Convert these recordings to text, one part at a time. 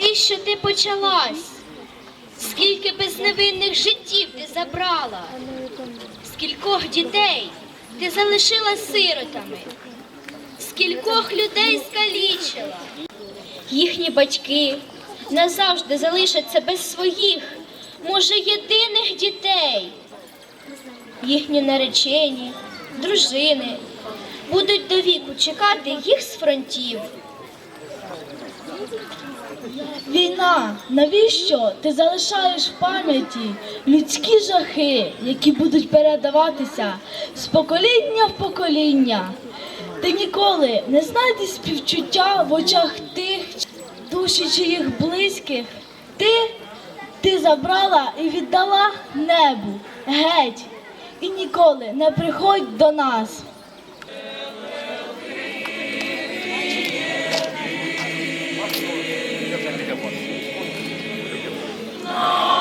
навіщо ти почалась? Скільки безневинних життів ти забрала? Скількох дітей ти залишила сиротами? Скількох людей скалічила? Їхні батьки назавжди залишаться без своїх, може, єдиних дітей. Їхні наречені, дружини будуть до віку чекати їх з фронтів. Війна, навіщо ти залишаєш в пам'яті людські жахи, які будуть передаватися з покоління в покоління? Ти ніколи не знайдеш співчуття в очах тих, душі чиїх близьких. Ти, ти забрала і віддала небу геть, і ніколи не приходь до нас. Oh.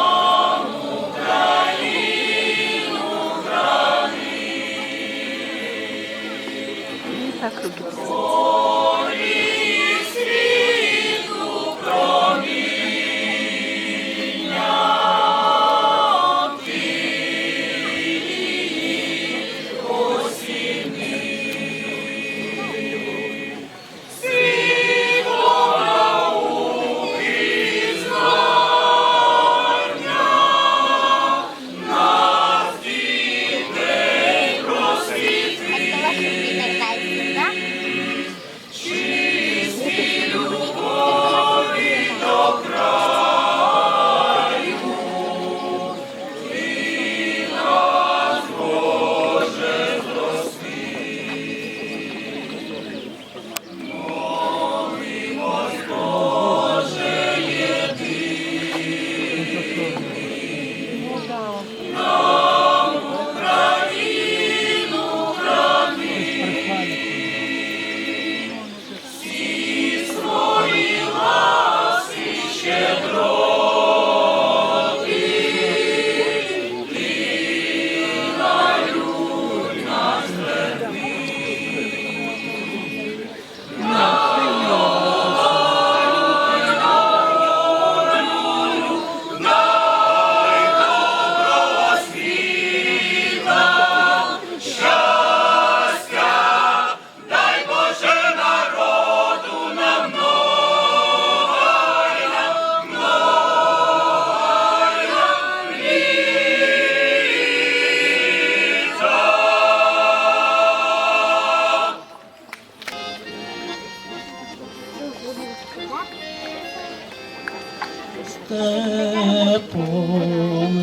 Степом,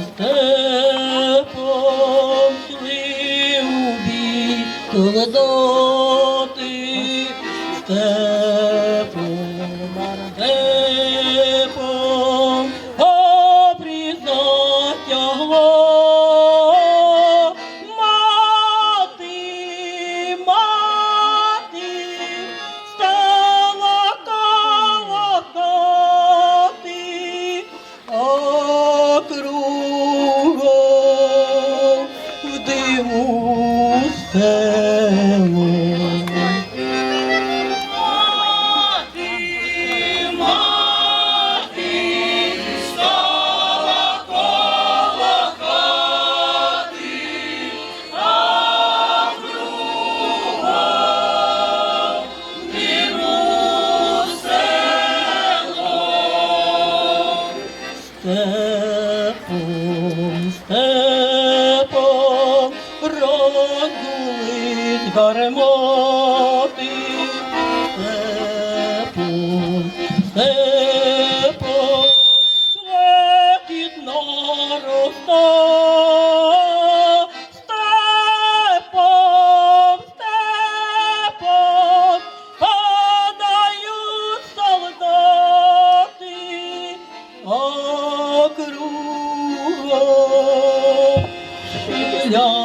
степом, йшли у бій 그녀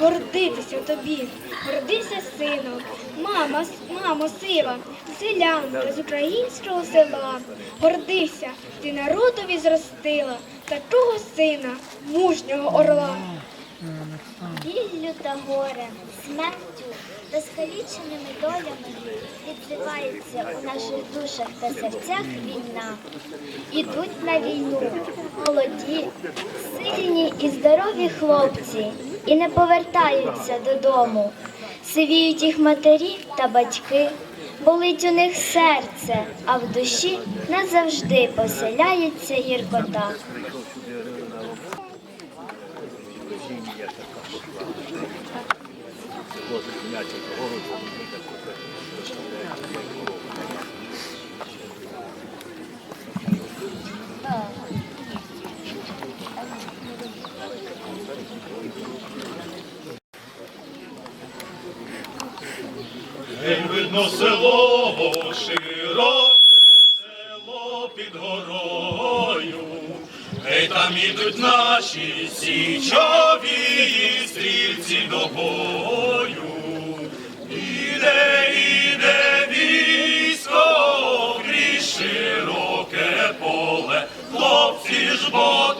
гордитися тобі. Гордися, сину, мама, мамо, сила, селянка з українського села. Гордися, ти народові зростила такого сина, мужнього орла. Біллю та горем, смертю та скаліченими долями відзивається у наших душах та серцях війна. Ідуть на війну молоді, сильні і здорові хлопці і не повертаються додому. Сивіють їх матері та батьки, болить у них серце, а в душі назавжди поселяється гіркота. Гей, видно село, широке село під горою. Гей, там ідуть наші січові стрільці до бою. Іде, іде військо крізь широке поле. Хлопці ж бо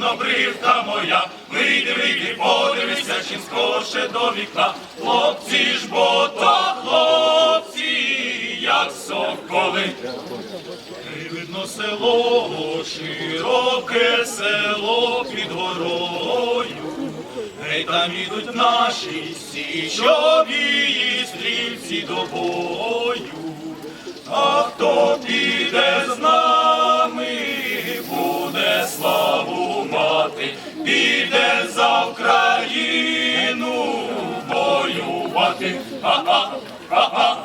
чорнобривка моя, вийди, вийди, подивися, чим скорше до вікна. Хлопці ж бо то хлопці, як соколи. Видно село, широке село під горою. Гей, там ідуть наші січові стрільці до бою. А хто піде з мати, піде за Україну воювати. Ха-ха, ха-ха.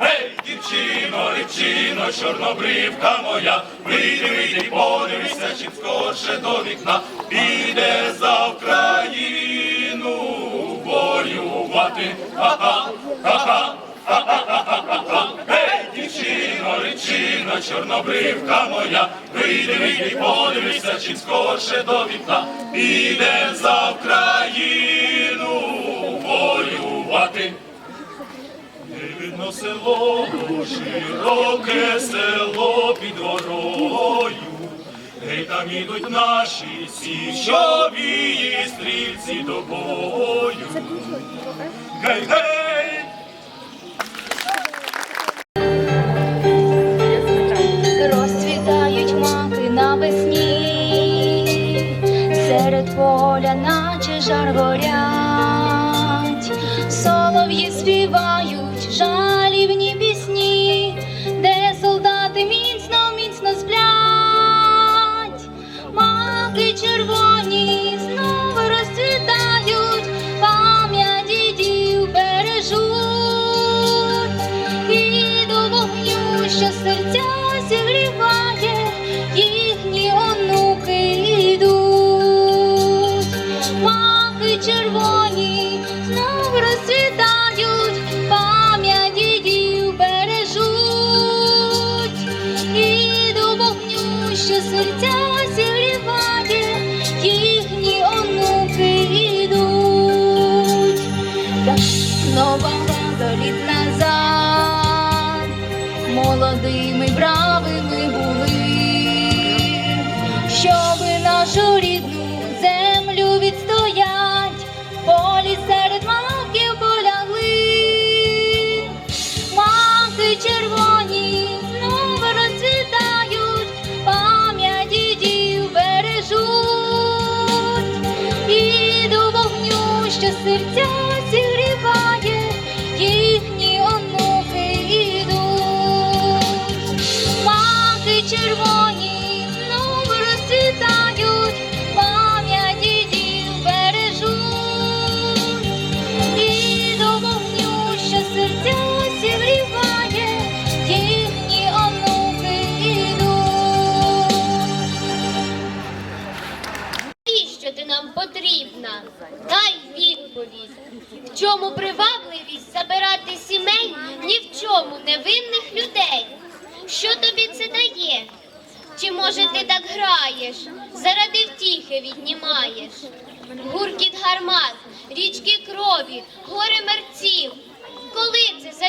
Гей, дівчино, рибчино, чорнобривка моя, вийди, вийди, подивися, чим скорше до вікна, піде за Україну воювати. Ха-ха, ха-ха. Дівчино, речино, чорнобривка моя, вийди, вийди, подивися, чим скорше до вікна, піде за Україну воювати. Гей, видно село, широке село під горою. Гей, там ідуть наші січові стрільці до бою. Гей, гей! czargoria. Червоні знов розцвітають,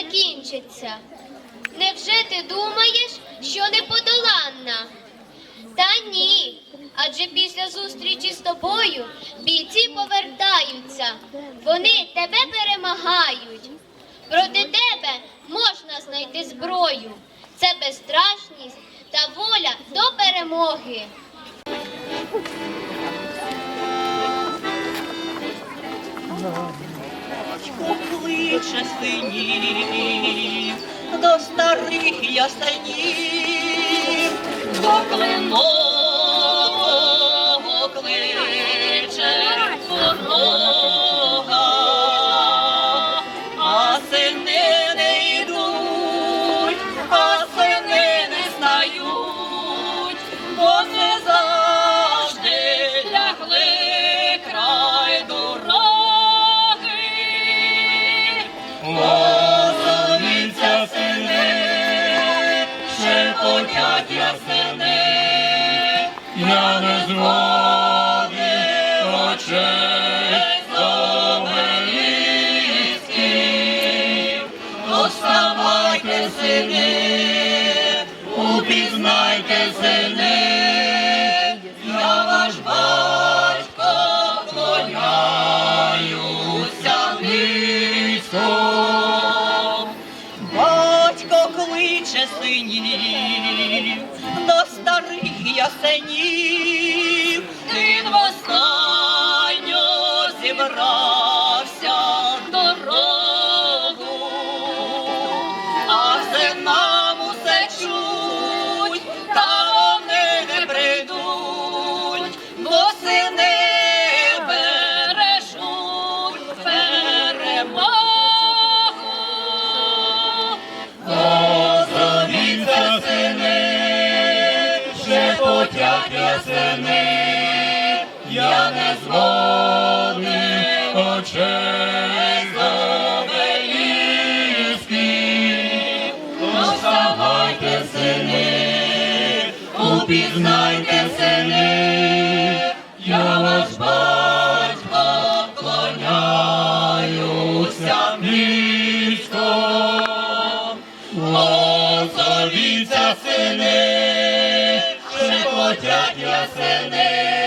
закінчиться? Невже ти думаєш, що неподоланна? Та ні. Адже після зустрічі з тобою бійці повертаються. Вони тебе перемагають. Проти тебе можна знайти зброю. Це безстрашність та воля до перемоги. Покличе синів до старих ясенів, до кленового синів до старих ясенів, він востанньо зібрався сини, упізнайте сини, я ваш батько вклоняюся низько. Озовіться сини, шепотять я я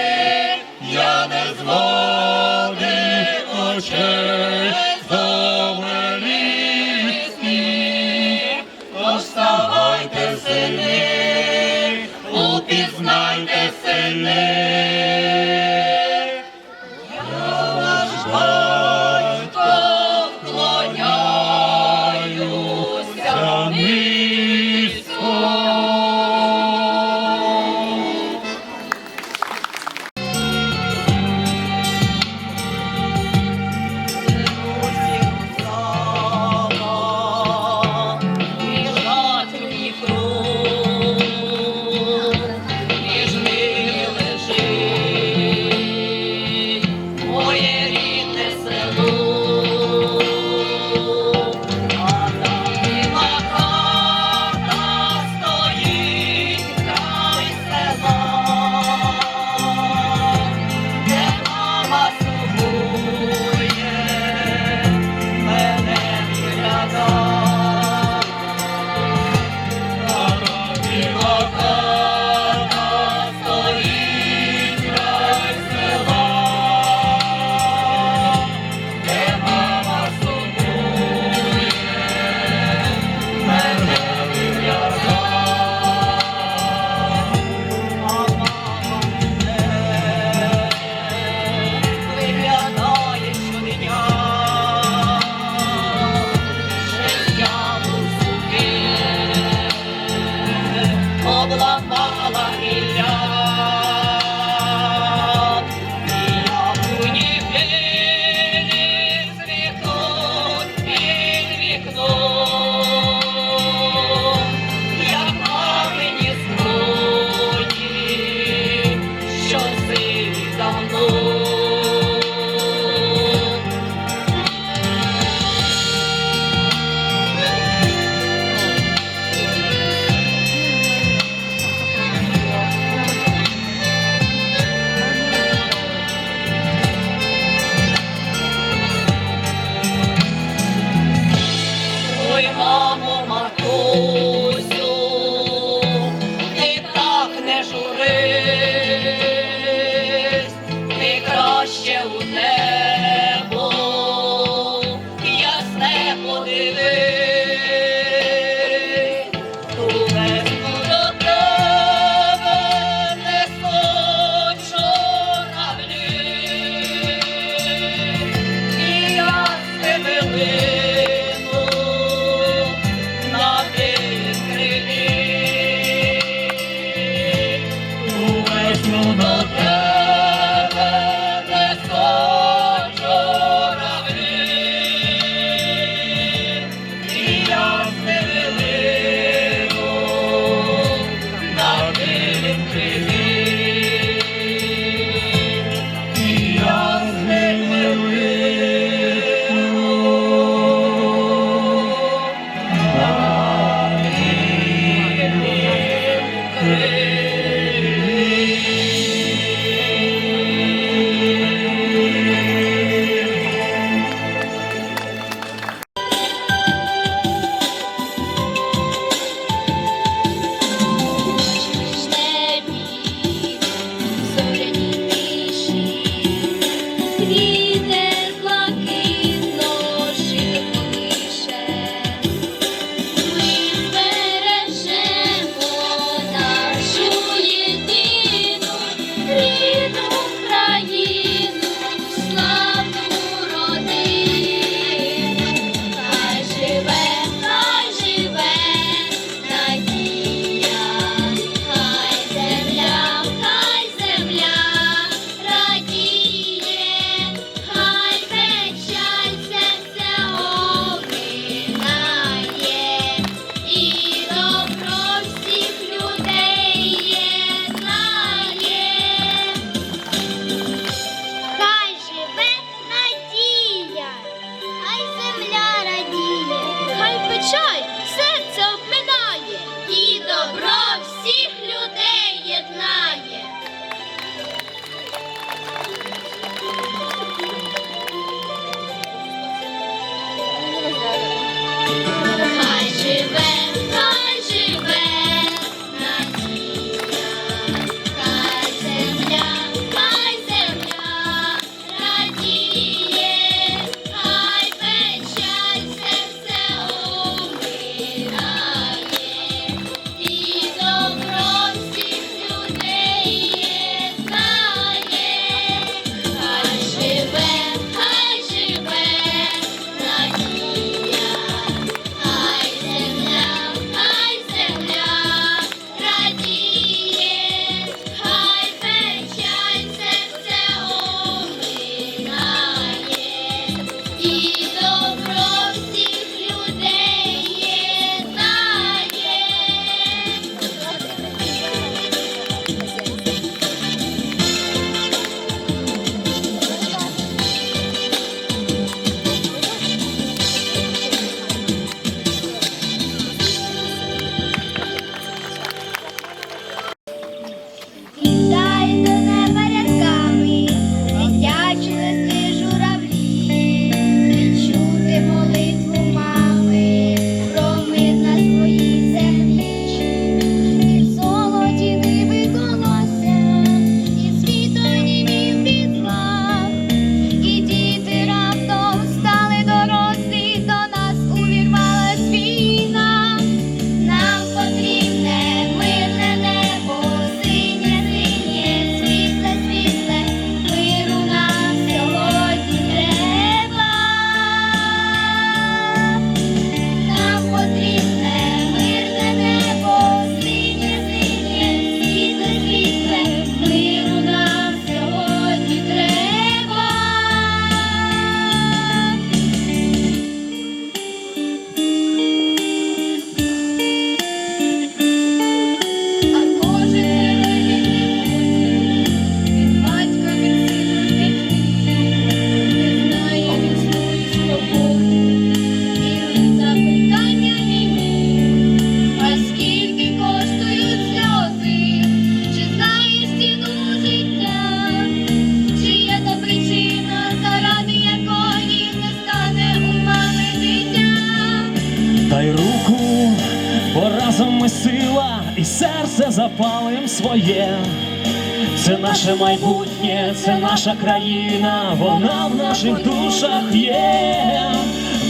майбутнє, це наша країна, вона в наших душах є.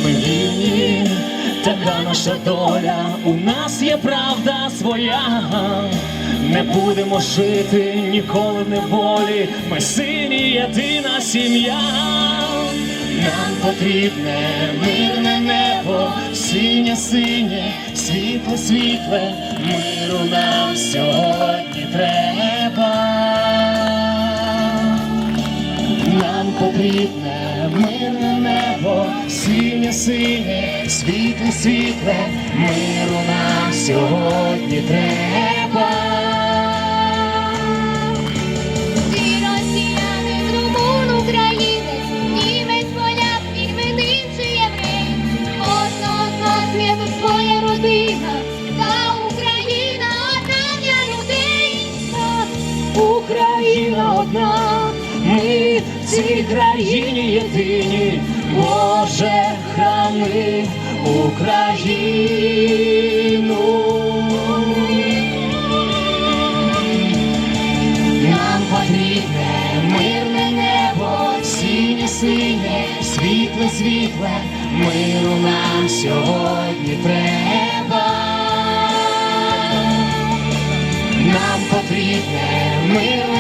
Ми вільні, така наша доля, у нас є правда своя. Не будемо жити ніколи в неволі, ми сині єдина сім'я. Нам потрібне мирне небо, синє синє, світле світле, миру нам сьогодні треба. Потрібне мирне небо, синє синє, світле світле, миру нам сьогодні треба. Цій країні єдині, Боже, храни Україну. Нам потрібне мирне небо, синє синє, світле світле, миру нам сьогодні треба. Нам потрібне мирне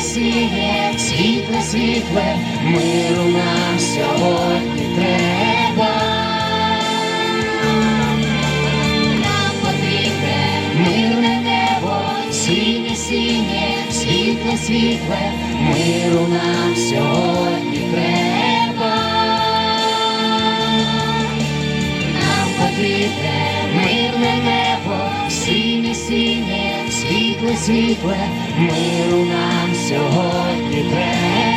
синє синє, світле світле, миру нам сьогодні треба. Нам потрібне мирне небо, синє синє, світле світле, миру нам сьогодні треба. Нам потрібне мирне небо, синє синє, світле світле, миру нам сьогодні треба.